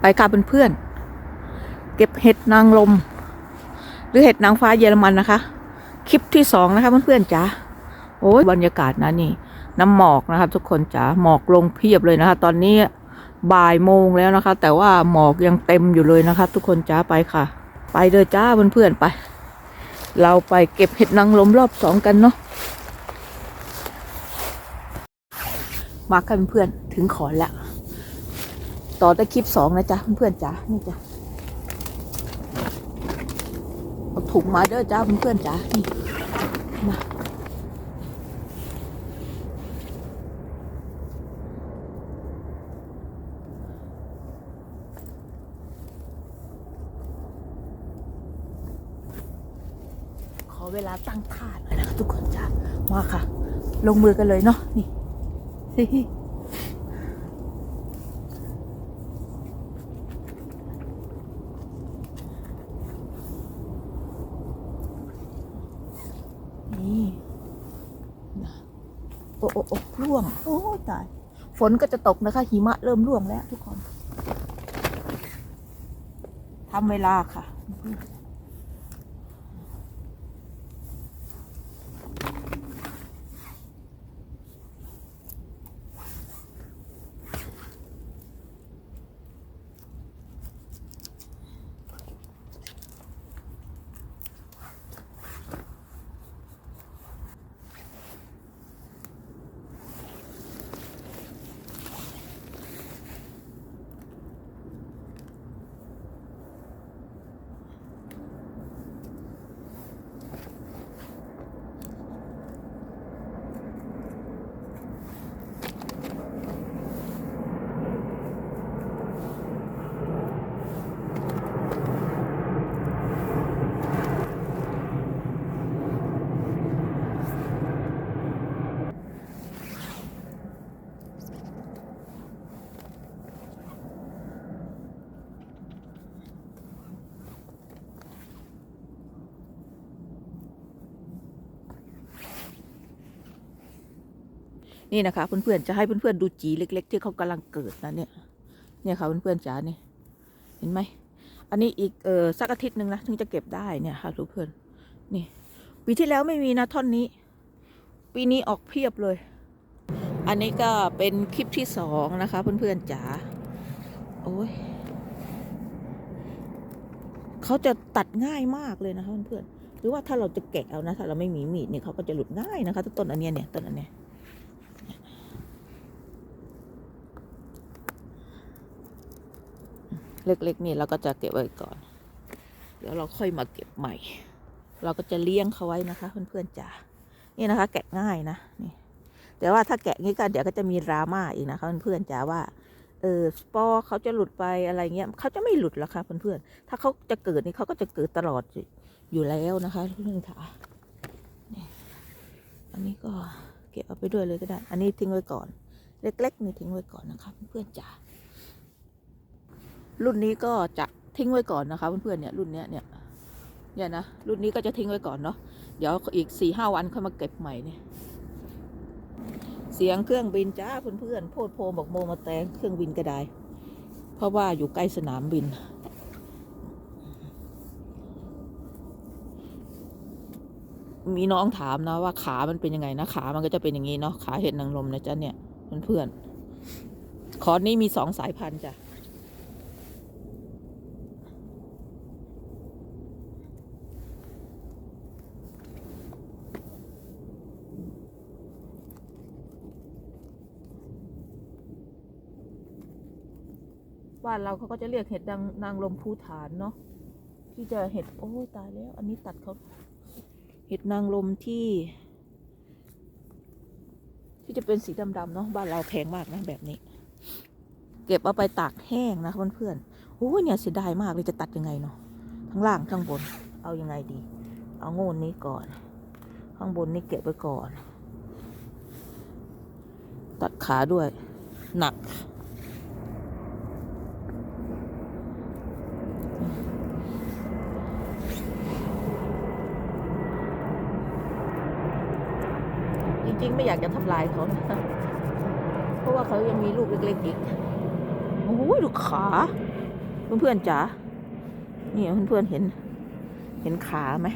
ไปค่ะเพื่อนๆเก็บเห็ดนางลม หรือเห็ดนางฟ้าเยอรมันนะคะ คลิปที่สองนะคะเพื่อนๆจ๋าโอ้ยบรรยากาศนะนี่ น้ำหมอกนะคะทุกคนจ๋าหมอกลงเพียบเลยนะคะ ตอนนี้บ่ายโมงแล้วนะคะ แต่ว่าหมอกยังเต็มอยู่เลยนะคะ ทุกคนจ๋าไปค่ะ ไปเลยจ้าเพื่อนๆไป เราไปเก็บเห็ดนางลมรอบสองกันเนาะมากันเพื่อนถึงขอนแล้ว ต่อได้คลิปสองนะจ๊ะเพื่อนๆจ๋านี่จ้ะเอาถุงมาเด้อจ้าเพื่อนๆจ๋านี่มาขอเวลาตั้งท่าหน่อยนะคะทุกคนจ้ามาค่ะ ลงมือกันเลยเนาะนี่นี่นะโอ้โอ้โอ้ ร่วง โอ้ตาย ฝนก็จะตกนะคะ หิมะเริ่มร่วงแล้วทุกคนทำเวลาค่ะ นี่นะคะเพื่อนๆจะให้เพื่อนๆดูจีเล็ก ๆ ที่เขากำลังเกิดนะเนี่ยเนี่ยค่ะเพื่อนๆจ๋านี่เห็นไหมอันนี้อีกเออสักอาทิตย์หนึ่งนะถึงจะเก็บได้เนี่ยค่ะทุกเพื่อนนี่ ปีที่แล้วไม่มีนะท่อนนี้ ปีนี้ออกเพียบเลย อันนี้ก็เป็นคลิปที่สองนะคะเพื่อนๆจ๋าโอ้ยเขาจะตัดง่ายมากเลยนะคะเพื่อนๆหรือว่าถ้าเราจะแกะเอานะถ้าเราไม่มีมีดเนี่ยเขาก็จะหลุดง่ายนะคะต้นอันเนี้ยเนี่ยต้นอันเนี้ย เล็กๆนี่เราก็จะเก็บไว้ก่อน เดี๋ยวเราค่อยมาเก็บใหม่ เราก็จะเลี้ยงเขาไว้นะคะ เพื่อนๆจ๋านี่นะคะ แกะง่ายนะนี่แต่ว่าถ้าแกะงี้ก็เดี๋ยวก็จะมีดราม่าอีกนะคะเพื่อนๆจ๋าว่าเออสปอร์เขาจะหลุดไปอะไรเงี้ยเขาจะไม่หลุดหรอกค่ะเพื่อนๆถ้าเขาจะเกิดนี่เขาก็จะเกิดตลอดอยู่แล้วนะคะเพื่อนๆค่ะนี่อันนี้ก็เก็บเอาไปด้วยเลยก็ได้ อันนี้ทิ้งไว้ก่อน เล็ก ๆ นี่ทิ้งไว้ก่อนนะคะเพื่อนๆจ๋า รุ่นนี้ก็จะทิ้งไว้ก่อนนะคะเพื่อนๆเนี่ยรุ่นเนี้ยเนี่ยเนี่ยนะรุ่นนี้ก็จะทิ้งไว้ก่อนเนาะเดี๋ยวอีกสี่ห้าวันค่อยมาเก็บใหม่เนี่ยเสียงเครื่องบินจ้าเพื่อนๆโพดโพบอกโมมาแตงเครื่องบินก็ได้ เพราะว่าอยู่ใกล้สนามบิน มีน้องถามนะว่าขามันเป็นยังไงนะขามันก็จะเป็นอย่างนี้เนาะขาเห็ดนางรมนะจ๊ะเนี่ยเพื่อนๆคอร์สนี้มีสองสายพันธุ์จ้ะ บ้านเราเขาก็จะเรียกเห็ดนางนางลมภูฐานเนาะที่จะเห็ดโอ้ยตายแล้ว อันนี้ตัดเขาเห็ดนางลมที่ ที่จะเป็นสีดำๆเนาะบ้านเราแพงมากนะแบบนี้ เก็บเอาไปตากแห้งนะเพื่อนๆโอ้ยเนี่ยเสียดายมากเลยจะตัดยังไงเนาะทั้งล่างข้างบนเอายังไงดี เอาโง่นนี้ก่อน ข้างบนนี่เก็บไว้ก่อน ตัดขาด้วย หนัก จริงๆ ไม่อยายเขานะเพราะว่าเขายังมีลูกเล็กๆอีกโอ้ยดูขาเพื่อนๆจ๋านี่เพื่อนๆเห็น เห็นขาไหม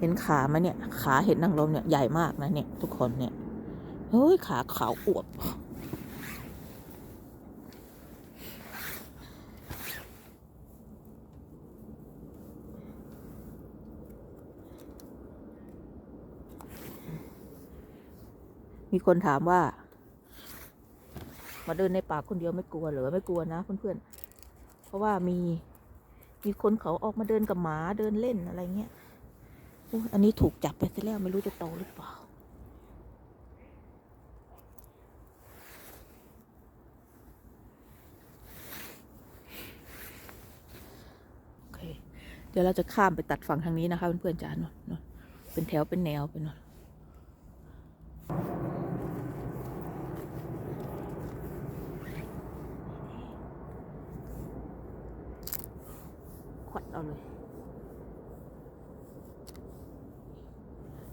เห็นขาไหมเนี่ย ขาเห็นนางรมเนี่ยใหญ่มากนะเนี่ย ทุกคนเนี่ยเฮ้ยขาขาวอวบ มีคนถามว่า มาเดินในป่าคนเดียวไม่กลัวเหรอไม่กลัวนะเพื่อนๆเพราะว่ามีมีคนเขาออกมาเดินกับหมาเดินเล่นอะไรเงี้ยอันนี้ถูกจับไปซะแล้วไม่รู้จะโตหรือเปล่าโอเคเดี๋ยวเราจะข้ามไปตัดฝั่งทางนี้นะคะเพื่อนๆจ้านนนนเป็นแถวเป็นแนวเป็นนน เอาเลย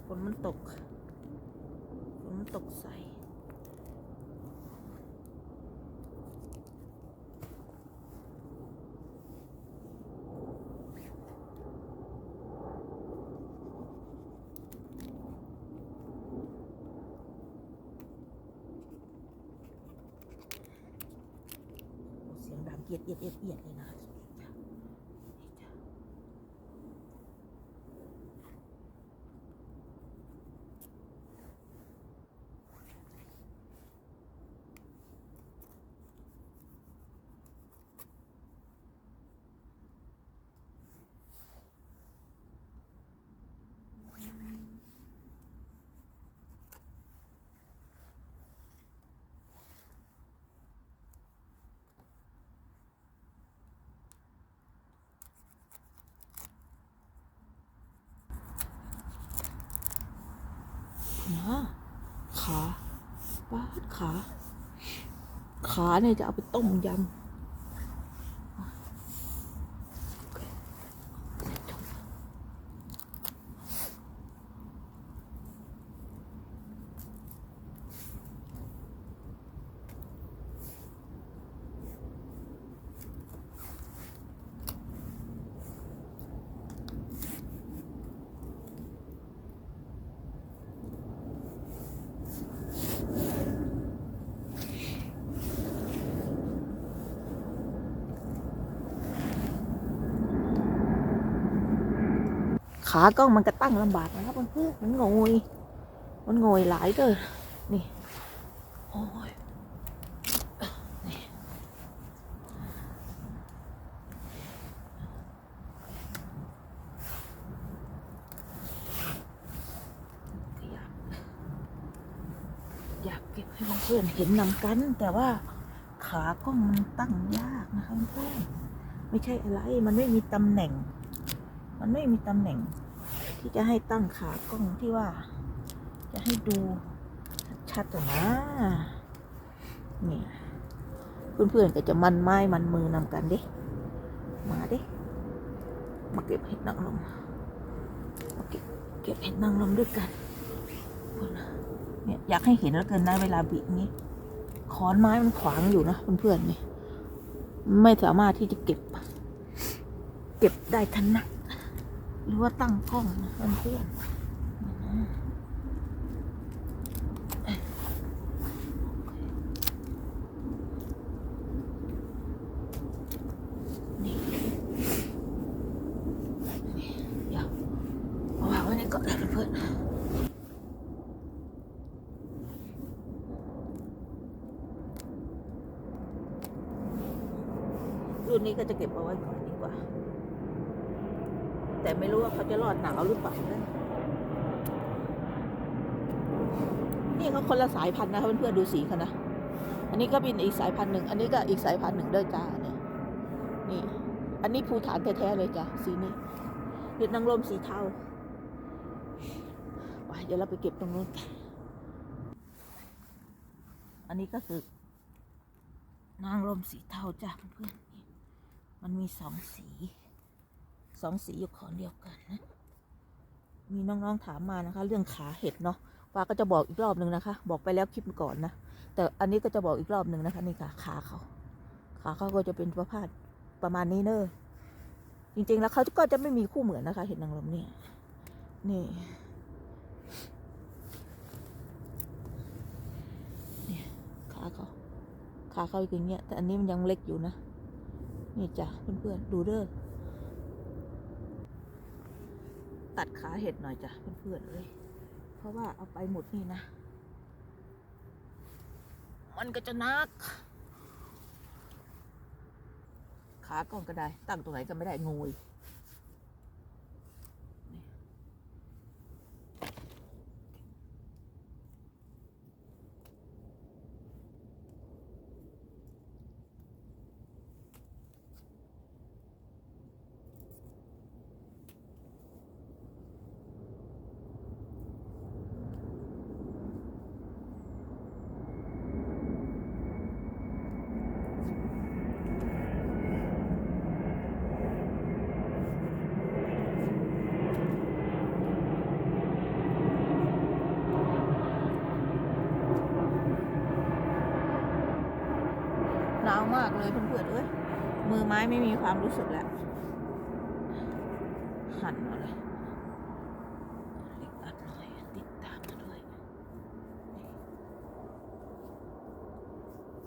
ฝนมันตกฝนมันตกใส่เสียงดังเอียดเอียดเอียดเอียดเลยนะนะ ขาป้าขา ขาเนี่ยจะเอาไปต้มยำ ขากล้องมันก็ตั้งลำบากนะครับเพื่อมันงอยมันงอยหลายเลยนี่โอ้ยนี่อยากอยากเก็บให้เพื่อนเห็นนำกัน แต่ว่าขากล้องมันตั้งยากนะคะเพื่อนไม่ใช่อะไรมันไม่มีตำแหน่ง มันไม่มีตำแหน่งที่จะให้ตั้งขากล้องที่ว่า จะให้ดูชัดๆนะเนี่ยเพื่อนๆก็จะมันไม้มันมือนำกันดิมาดิมาเก็บเห็ดนางรมมาเก็บเก็บเห็ดนางรมด้วยกันเนี่ยอยากให้เห็นแล้วเกินนะเวลาบิ่งนี้ขอนไม้มันขวางอยู่นะเพื่อนๆนี่ไม่สามารถที่จะเก็บ เก็บได้ทันนะ หรือว่าตั้งกล้องนะเพื่อนๆนี่เดี๋ยวเอาวางไว้ในก่อนนะเพื่อนรุ่นนี้ก็จะเก็บเอาไว้ก่อนดีกว่า แต่ไม่รู้ว่าเขาจะรอดหนาวหรือเปล่านะนี่เขาคนละสายพันธุ์นะเพื่อนๆดูสีเขานะ อันนี้ก็เป็นอีกสายพันธุ์หนึ่ง อันนี้ก็อีกสายพันธุ์หนึ่งด้วยจ้าเนี่ยนี่ อันนี้ภูฐานแท้ๆเลยจ้ะสีนี้เห็ดนางรมสีเทาไปเดี๋ยวเราไปเก็บตรงนู้น อันนี้ก็คือนางรมสีเทาจ้ะเพื่อนๆมันมีสองสี สองสีอยู่ขอนเดียวกันนะ มีน้องๆถามมานะคะ เรื่องขาเห็ดเนาะฟ้าก็จะบอกอีกรอบหนึ่งนะคะ บอกไปแล้วคลิปก่อนนะ แต่อันนี้ก็จะบอกอีกรอบหนึ่งนะคะนี่ค่ะ ขาเขา ขาเขาก็จะเป็นประเภทประมาณนี้เนอะจริงๆแล้วเขาก็จะไม่มีคู่เหมือนนะคะ เห็ดนางรมเนี่ย นี่เนี่ยขาเขา ขาเขาอย่างเงี้ย แต่อันนี้มันยังเล็กอยู่นะ นี่จ้ะเพื่อนๆ ดูเด้อ ตัดขาเห็ดหน่อยจ้ะเพื่อนๆเอ้ยเพราะว่าเอาไปหมดนี่นะ มันก็จะนัก ขาก่อนก็ได้ ตั้งตรงไหนก็ไม่ได้งย เลยเพื่อนๆเอ้ยมือไม้ไม่มีความรู้สึกแล้วหั่นมาเลยเล็กอัดหน่อยติดตามมาด้วย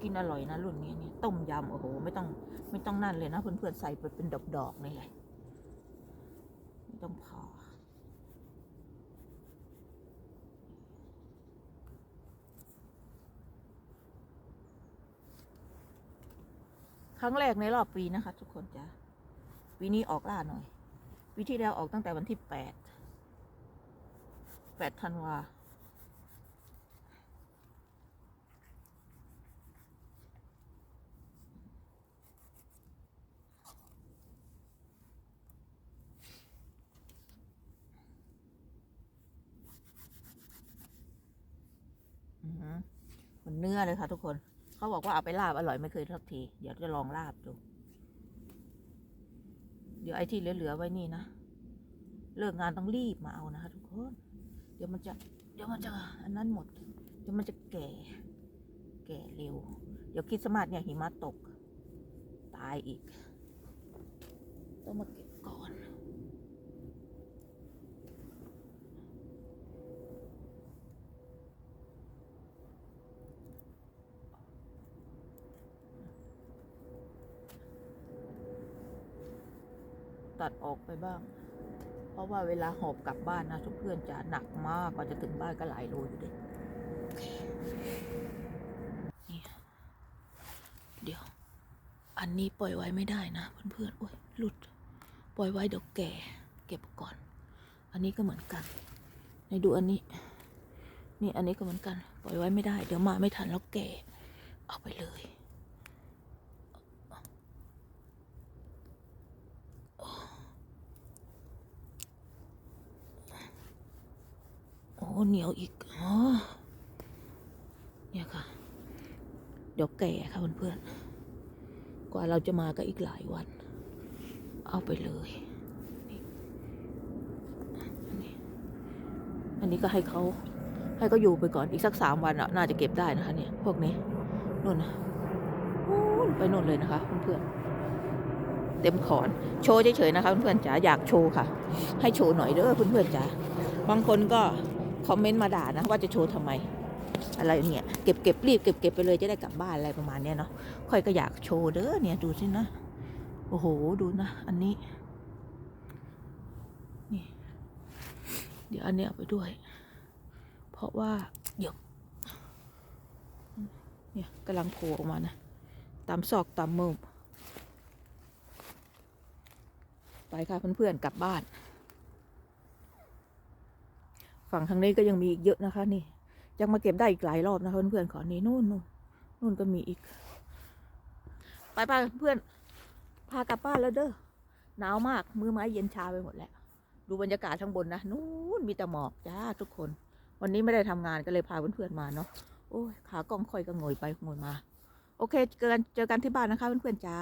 กินอร่อยนะรุ่นนี้นี่ต้มยำโอ้โหไม่ต้องไม่ต้องนั่นเลยนะเพื่อนๆใส่ไปเป็นดอกๆนี่เลยไม่ต้องพอ ครั้งแรกในรอบปีนะคะ ทุกคนจ้ะปีนี้ออกล่าหน่อย ปีที่แล้วออกตั้งแต่วันที่แปดแปดธันวาเหมือนเนื้อเลยค่ะทุกคน เขาบอกว่าเอาไปลาบอร่อยไม่เคยสักที เดี๋ยวจะลองลาบดู เดี๋ยวไอ้ที่เหลือๆไว้นี่นะ เลิกงานต้องรีบมาเอานะคะทุกคน เดี๋ยวมันจะ เดี๋ยวมันจะ อันนั้นหมด เดี๋ยวมันจะแก่ แก่เร็ว เดี๋ยวคิดสต์มาสเนี่ยหิมะตก ตายอีก ต้องมาเก็บก่อน ตัดออกไปบ้าง เพราะว่าเวลาหอบกลับบ้านนะทุกเพื่อนจะหนักมากกว่าจะถึงบ้านก็หลายโลอยู่ดิเดี๋ยว อันนี้ปล่อยไว้ไม่ได้นะเพื่อนๆโอ้ยหลุด ปล่อยไว้เดี๋ยวแก่ เก็บก่อน อันนี้ก็เหมือนกัน ในดูอันนี้ นี่อันนี้ก็เหมือนกัน ปล่อยไว้ไม่ได้ เดี๋ยวมาไม่ทันแล้วแก่ เอาไปเลย โอ้ เหนียวอีก อ๋อ เนี่ยค่ะ เดี๋ยวแก่ค่ะเพื่อนๆ กว่าเราจะมาก็อีกหลายวัน เอาไปเลยนี่อันนี้อันนี้ก็ให้เขาให้เขาอยู่ไปก่อนอีกสักสามวันน่าจะเก็บได้นะคะ เนี่ย พวกนี้นู่นนะไปนู่นเลยนะคะเพื่อนๆเต็มขอนโชว์เฉยๆนะคะเพื่อนๆจ๋าอยากโชว์ค่ะ ให้โชว์หน่อยเด้อเพื่อนๆจ๋าบางคนก็ คอมเมนต์มาด่านะว่าจะโชว์ทำไม อะไรเนี่ยเก็บเก็บรีบเก็บเก็บไปเลยจะได้กลับบ้านอะไรประมาณเนี้ยเนาะค่อยก็อยากโชว์เด้อเนี่ยดูสินะโอ้โหดูนะอันนี้นี่เดี๋ยวอันเนี้ยไปด้วย เพราะว่าเดี๋ยวเนี่ยกำลังโผล่ออกมานะตามซอกตามมุมไปค่ะเพื่อนๆกลับบ้าน ฝั่งทางนี้ก็ยังมีอีกเยอะนะคะ นี่ ยังมาเก็บได้อีกหลายรอบนะคะเพื่อนๆขอนี่นู่นนู่นนู่นก็มีอีก ไปไปเพื่อนพากลับบ้านแล้วเด้อหนาวมากมือไม้เย็นชาไปหมดแล้วดูบรรยากาศข้างบนนะนู่นมีแต่หมอกจ้าทุกคน วันนี้ไม่ได้ทำงานก็เลยพาเพื่อนๆมาเนาะโอ้ยขากล้องค่อยก็งอยไปงอยมา โอเคเจอกันเจอกันที่บ้านนะคะเพื่อนๆจ้า